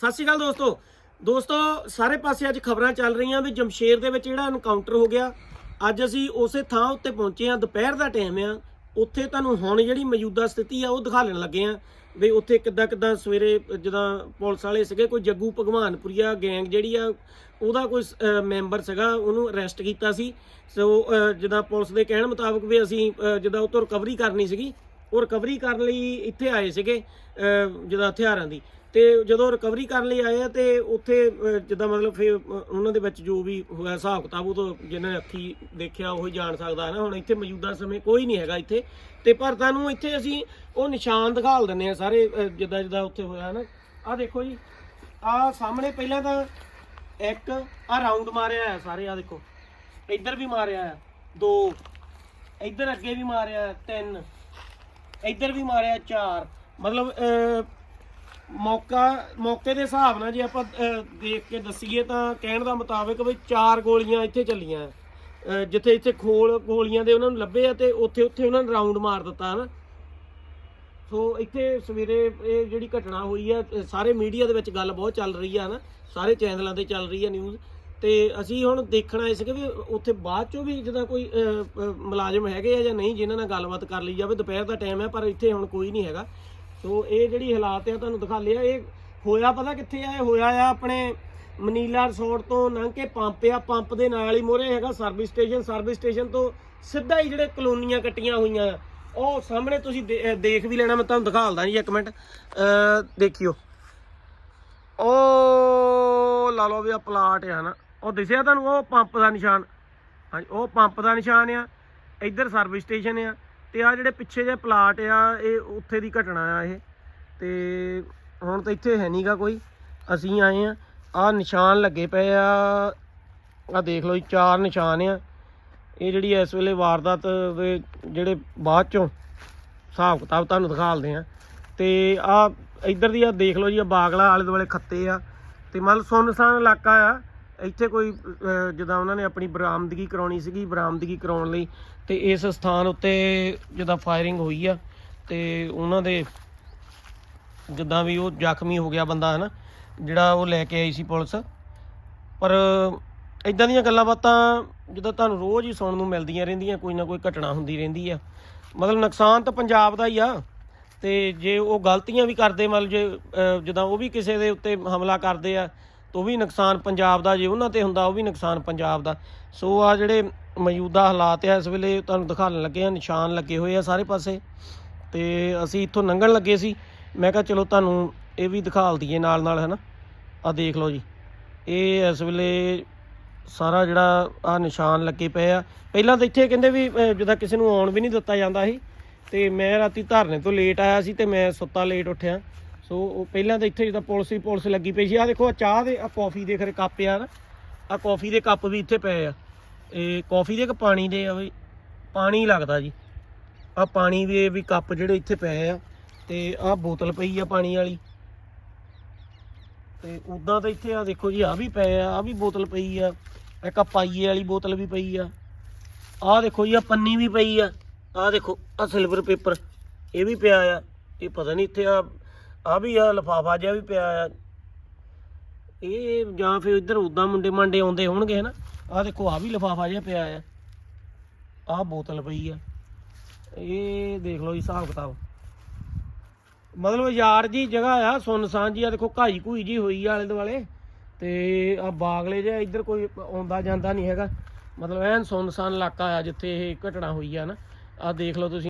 ਸਤਿ ਸ਼੍ਰੀ ਅਕਾਲ ਦੋਸਤੋ। ਦੋਸਤੋ ਸਾਰੇ ਪਾਸੇ ਅੱਜ ਖਬਰਾਂ ਚੱਲ ਰਹੀਆਂ ਵੀ ਜਮਸ਼ੇਰ ਦੇ ਵਿੱਚ ਜਿਹੜਾ ਐਨਕਾਊਂਟਰ ਹੋ ਗਿਆ। ਅੱਜ ਅਸੀਂ ਉਸੇ ਥਾਂ ਉੱਤੇ ਪਹੁੰਚੇ ਆ ਦੁਪਹਿਰ ਦਾ ਟਾਈਮ ਆ। ਉੱਥੇ ਤੁਹਾਨੂੰ ਹੁਣ ਜਿਹੜੀ ਮੌਜੂਦਾ ਸਥਿਤੀ ਆ ਉਹ ਦਿਖਾਉਣ ਲੱਗੇ ਆ ਵੀ ਉੱਥੇ ਕਿੱਦਾਂ ਕਿੱਦਾਂ ਸਵੇਰੇ ਜਦਾਂ ਪੁਲਿਸ ਵਾਲੇ ਸੀਗੇ ਕੋਈ ਜੱਗੂ ਭਗਵਾਨਪੁਰੀਆ ਗੈਂਗ ਜਿਹੜੀ ਆ ਉਹਦਾ ਕੋਈ ਅਹ, ਮੈਂਬਰ ਸੀਗਾ ਉਹਨੂੰ ਅਰੈਸਟ ਕੀਤਾ ਸੀ। ਸੋ ਅਹ, ਜਿੱਦਾਂ ਪੁਲਿਸ ਦੇ ਕਹਿਣ ਮੁਤਾਬਕ ਵੀ ਅਸੀਂ ਅਹ, ਜਿੱਦਾਂ ਉਹ ਤੋਂ ਰਿਕਵਰੀ ਕਰਨੀ ਸੀਗੀ ਉਹ ਰਿਕਵਰੀ ਕਰਨ ਲਈ ਇੱਥੇ ਆਏ ਸੀਗੇ ਅਹ, ਜਿੱਦਾਂ ਹਥਿਆਰਾਂ ਦੀ। ਤੇ ਜਦੋਂ ਰਿਕਵਰੀ ਕਰਨ ਲਈ ਆਏ ਆ ਤੇ ਉੱਥੇ ਜਿੱਦਾਂ ਮਤਲਬ ਫਿਰ ਉਹਨਾਂ ਦੇ ਵਿੱਚ ਜੋ ਵੀ ਹੋਇਆ, ਹਿਸਾਬ ਕਿਤਾਬ ਉਹ ਤੋਂ ਜਿਹਨਾਂ ਨੇ ਅੱਖੀ ਦੇਖਿਆ, ਉਹ ਹੀ ਜਾਣ ਸਕਦਾ ਹੈ ਨਾ। ਹੁਣ ਇੱਥੇ ਮੌਜੂਦਾ ਸਮੇਂ ਕੋਈ ਨਹੀਂ ਹੈਗਾ ਇੱਥੇ। ਤੇ ਪਰ ਤੁਹਾਨੂੰ ਇੱਥੇ ਅਸੀਂ ਉਹ ਨਿਸ਼ਾਨ ਦਿਖਾਲ ਦਿੰਨੇ ਆ ਸਾਰੇ ਜਿੱਦਾਂ ਜਿੱਦਾਂ ਉੱਥੇ ਹੋਇਆ ਹੈ ਨਾ। ਆਹ ਦੇਖੋ ਜੀ। ਆਹ ਸਾਹਮਣੇ ਪਹਿਲਾਂ ਤਾਂ ਇੱਕ ਆ ਰਾਉਂਡ ਮਾਰਿਆ ਆ ਸਾਰੇ ਆ ਦੇਖੋ। ਇੱਧਰ ਵੀ ਮਾਰਿਆ ਆ ਦੋ। ਇੱਧਰ ਅੱਗੇ ਵੀ ਮਾਰਿਆ ਤਿੰਨ। ਇੱਧਰ ਵੀ ਮਾਰਿਆ ਚਾਰ। ਮਤਲਬ ਮੌਕਾ ਮੌਕੇ ਦੇ ਹਿਸਾਬ ਨਾਲ ਜੇ ਆਪਾਂ ਅਹ, ਦੇਖ ਕੇ ਦੱਸੀਏ ਤਾਂ ਕਹਿਣ ਦਾ ਮੁਤਾਬਕ ਵੀ ਚਾਰ ਗੋਲੀਆਂ ਇੱਥੇ ਚੱਲੀਆਂ। ਅਹ, ਜਿੱਥੇ ਇੱਥੇ ਖੋਲ ਗੋਲੀਆਂ ਦੇ ਉਹਨਾਂ ਨੂੰ ਲੱਭੇ ਆ ਤੇ ਉੱਥੇ ਉੱਥੇ ਉਹਨਾਂ ਨੇ ਰਾਉਂਡ ਮਾਰ ਦਿੱਤਾ ਹਨਾ? ਸੋ ਇੱਥੇ ਸਵੇਰੇ ਇਹ ਜਿਹੜੀ ਘਟਨਾ ਹੋਈ ਆ ਇਹ ਸਾਰੇ ਮੀਡੀਆ ਦੇ ਵਿੱਚ ਗੱਲ ਬਹੁਤ ਚੱਲ ਰਹੀ ਆ ਨਾ ਸਾਰੇ ਚੈਨਲਾਂ ਤੇ ਚੱਲ ਰਹੀ ਆ ਨਿਊਜ਼ ਤੇ ਅਸੀਂ ਹੁਣ ਦੇਖਣਾ ਆਏ ਸੀਗੇ ਵੀ ਉੱਥੇ ਬਾਅਦ ਚੋਂ ਵੀ ਜਿੱਦਾਂ ਕੋਈ ਅਹ, ਅਹ, ਮੁਲਾਜ਼ਮ ਹੈਗੇ ਆ ਜਾਂ ਨਹੀਂ ਜਿਨ੍ਹਾਂ ਨਾਲ ਗੱਲਬਾਤ ਕਰ ਲਈ ਜਾਵੇ ਦੁਪਹਿਰ ਦਾ ਟਾਈਮ ਹੈ ਪਰ ਇੱਥੇ ਹੁਣ ਕੋਈ ਨਹੀਂ ਹੈਗਾ। ਸੋ ਇਹ ਜਿਹੜੀ ਹਾਲਾਤ ਆ ਤੁਹਾਨੂੰ ਦਿਖਾ ਲਿਆ, ਇਹ ਹੋਇਆ ਪਤਾ ਕਿੱਥੇ ਆ? ਇਹ ਹੋਇਆ ਆ ਆਪਣੇ ਮਨੀਲਾ ਰਿਸੋਰਟ ਤੋਂ ਲੰਘ ਕੇ ਪੰਪ ਆ, ਪੰਪ ਦੇ ਨਾਲ ਹੀ ਮੋਰੇ ਹੈਗਾ ਸਰਵਿਸ ਸਟੇਸ਼ਨ ਸਰਵਿਸ ਸਟੇਸ਼ਨ ਤੋਂ ਸਿੱਧਾ ਹੀ ਜਿਹੜੇ ਕਲੋਨੀਆਂ ਕੱਟੀਆਂ ਹੋਈਆਂ ਉਹ ਸਾਹਮਣੇ ਤੁਸੀਂ ਦੇ- ਦੇਖ ਵੀ ਲੈਣਾ, ਮੈਂ ਤੁਹਾਨੂੰ ਦਿਖਾਲਦਾ ਜੀ ਇੱਕ ਮਿੰਟ। ਦੇਖਿਓ। ਉਹ ਲਾ ਲਓ ਵੀ ਆ ਪਲਾਟ ਆ ਨਾ। ਉਹ ਦਿਸਿਆ ਤੁਹਾਨੂੰ ਉਹ ਪੰਪ ਦਾ ਨਿਸ਼ਾਨ? ਹਾਂਜੀ, ਉਹ ਪੰਪ ਦਾ ਨਿਸ਼ਾਨ ਆ। ਇੱਧਰ ਸਰਵਿਸ ਸਟੇਸ਼ਨ ਆ। ਤੇ ਆ ਜਿਹੜੇ ਪਿੱਛੇ ਜੇ ਪਲਾਟ ਆ, ਇਹ ਉੱਥੇ ਦੀ ਘਟਨਾ ਆ ਇਹ। ਤੇ ਹੁਣ ਤਾਂ ਇੱਥੇ ਹੈ ਨਹੀਂਗਾ ਕੋਈ। ਅਸੀਂ ਆਏ ਆ ਆ ਨਿਸ਼ਾਨ ਲੱਗੇ ਪਏ ਆ। ਆ ਦੇਖ ਲਓ ਜੀ, ਚਾਰ ਨਿਸ਼ਾਨ ਆ। ਇਹ ਜਿਹੜੀ ਇਸ ਵੇਲੇ ਵਾਰਦਾਤ ਦੇ ਜਿਹੜੇ ਬਾਅਦ ਚੋਂ ਹਿਸਾਬ ਕਿਤਾਬ ਤੁਹਾਨੂੰ ਦਿਖਾਲਦੇ ਆ। ਤੇ ਆ ਇੱਧਰ ਦੀ ਆ ਦੇਖ ਲਓ ਜੀ ਆ ਬਾਗਲਾ ਆਲੇ ਦੁਆਲੇ ਖੱਤੇ ਆ। ਤੇ ਮਤਲਬ ਸੁਨਸਾਨ ਇਲਾਕਾ ਆ। ਇੱਥੇ ਕੋਈ ਅਹ, ਜਿੱਦਾਂ ਉਹਨਾਂ ਨੇ ਆਪਣੀ ਬਰਾਮਦਗੀ ਕਰਾਉਣੀ ਸੀਗੀ ਬਰਾਮਦਗੀ ਕਰਾਉਣ ਲਈ ਤੇ ਇਸ ਸਥਾਨ ਉੱਤੇ ਜਿੱਦਾਂ ਫਾਇਰਿੰਗ ਹੋਈ ਆ ਤੇ ਉਹਨਾਂ ਦੇ ਜਿੱਦਾਂ ਵੀ ਉਹ ਜ਼ਖਮੀ ਹੋ ਗਿਆ ਬੰਦਾ ਹਨਾ ਜਿਹੜਾ ਉਹ ਲੈ ਕੇ ਆਈ ਸੀ ਪੁਲਿਸ। ਪਰ ਇਦਾਂ ਦੀਆਂ ਗੱਲਾਂ ਬਾਤਾਂ ਜਿੱਦਾਂ ਤੁਹਾਨੂੰ ਰੋਜ਼ ਹੀ ਸੁਣਨ ਨੂੰ ਮਿਲਦੀਆਂ ਰਹਿੰਦੀਆਂ ਕੋਈ ਨਾ ਕੋਈ ਘਟਨਾ ਹੁੰਦੀ ਰਹਿੰਦੀ ਆ। ਮਤਲਬ ਨੁਕਸਾਨ ਤਾਂ ਪੰਜਾਬ ਦਾ ਹੀ ਆ ਤੇ ਜੇ ਉਹ ਗਲਤੀਆਂ ਵੀ ਕਰਦੇ ਮਤਲਬ ਜੇ ਅਹ, ਜਿੱਦਾਂ ਉਹ ਵੀ ਕਿਸੇ ਦੇ ਉੱਤੇ ਹਮਲਾ ਕਰਦੇ ਆ ਉਹ ਵੀ ਨੁਕਸਾਨ ਪੰਜਾਬ ਦਾ ਜੇ ਉਹਨਾਂ ਤੇ ਹੁੰਦਾ ਉਹ ਵੀ ਨੁਕਸਾਨ ਪੰਜਾਬ ਦਾ। ਸੋ ਆ ਜਿਹੜੇ ਮੌਜੂਦਾ ਹਾਲਾਤ ਆ ਇਸ ਵੇਲੇ ਤੁਹਾਨੂੰ ਦਿਖਾਉਣ ਲੱਗੇ ਆ ਨਿਸ਼ਾਨ ਲੱਗੇ ਹੋਏ ਆ ਸਾਰੇ ਪਾਸੇ। ਤੇ ਅਸੀਂ ਇੱਥੋਂ ਲੰਘਣ ਲੱਗੇ ਸੀ। ਮੈਂ ਕਿਹਾ ਚਲੋ ਤੁਹਾਨੂੰ ਇਹ ਵੀ ਦਿਖਾਲ ਦਈਏ ਨਾਲ ਨਾਲ ਹਨਾ? ਆ ਦੇਖ ਲਓ ਜੀ। ਇਹ ਇਸ ਵੇਲੇ ਸਾਰਾ ਜਿਹੜਾ ਆ ਨਿਸ਼ਾਨ ਲੱਗੇ ਪਏ ਆ। ਪਹਿਲਾਂ ਤਾਂ ਇੱਥੇ ਕਹਿੰਦੇ ਵੀ ਅਹ, ਜਿੱਦਾਂ ਕਿਸੇ ਨੂੰ ਆਉਣ ਵੀ ਨਹੀਂ ਦਿੱਤਾ ਜਾਂਦਾ ਸੀ। ਤੇ ਮੈਂ ਰਾਤੀ ਧਰਨੇ ਤੋਂ ਲੇਟ ਆਇਆ ਸੀ ਤੇ ਮੈਂ ਸੁੱਤਾ ਲੇਟ ਉੱਠਿਆ। ਸੋ ਉਹ ਪਹਿਲਾਂ ਤਾਂ ਇੱਥੇ ਜਿੱਦਾਂ ਪੁਲਿਸ ਹੀ ਪੁਲਿਸ ਲੱਗੀ ਪਈ ਸੀ ਆ ਦੇਖੋ ਆ ਚਾਹ ਦੇ ਆ ਕਾਫੀ ਦੇ ਖਰੇ ਕੱਪ ਆ ਨਾ ਆ ਕਾਫੀ ਦੇ ਕੱਪ ਵੀ ਇੱਥੇ ਪਏ ਆ। ਇਹ ਕਾਫੀ ਦੇ ਕਿ ਪਾਣੀ ਦੇ ਆ ਬਈ? ਪਾਣੀ ਲੱਗਦਾ ਜੀ। ਆ ਪਾਣੀ ਦੇ ਵੀ ਕੱਪ ਜਿਹੜੇ ਇੱਥੇ ਪਏ ਆ, ਤੇ ਆ ਬੋਤਲ ਪਈ ਆ ਪਾਣੀ ਵਾਲੀ। ਤੇ ਉਦਾਂ ਤਾਂ ਇੱਥੇ ਆ ਦੇਖੋ ਜੀ ਆ ਵੀ ਪਏ ਆ ਆ ਵੀ ਬੋਤਲ ਪਈ ਆ। ਇੱਕ ਆ ਪਾਈਏ ਵਾਲੀ ਬੋਤਲ ਵੀ ਪਈ ਆ। ਆ ਦੇਖੋ ਜੀ ਆ ਪੰਨੀ ਵੀ ਪਈ ਆ। ਆ ਦੇਖੋ ਆ ਸਿਲਵਰ ਪੇਪਰ ਇਹ ਵੀ ਪਿਆ ਆ। ਇਹ ਪਤਾ ਨਹੀਂ ਇੱਥੇ ਆ ਆ ਵੀ ਆ ਲਫਾਫਾ ਜਿਹਾ ਵੀ ਪਿਆ ਆ। ਇਹ ਜਾਂ ਫਿਰ ਇੱਧਰ ਉਦਾਂ ਮੁੰਡੇ ਮਾਂਡੇ ਆਉਂਦੇ ਹੋਣਗੇ ਹਨਾ। ਆ ਦੇਖੋ, ਆ ਵੀ ਲਫਾਫਾ ਜਿਹਾ ਪਿਆ ਆ। ਆ ਬੋਤਲ ਪਈ ਆ। ਇਹ ਦੇਖ ਲਓ ਜੀ, ਹਿਸਾਬ ਕਿਤਾਬ। ਮਤਲਬ ਯਾਰ ਜੀ ਜਗ੍ਹਾ ਆ ਸੁਨਸਾਨ ਜੀ, ਆ ਦੇਖੋ, ਘਾਈ ਘੂਈ ਜੀ ਹੋਈ ਆਲੇ ਦੁਆਲੇ। ਤੇ ਆ ਬਾਗਲੇ ਜਿਹਾ ਇੱਧਰ ਕੋਈ ਆਉਂਦਾ ਜਾਂਦਾ ਨਹੀਂ ਹੈਗਾ। ਮਤਲਬ ਐਨ ਸੁਨਸਾਨ ਇਲਾਕਾ ਆ, ਜਿੱਥੇ ਇਹ ਘਟਨਾ ਹੋਈ ਆ ਨਾ। ਆ ਦੇਖ ਲਓ ਤੁਸੀਂ।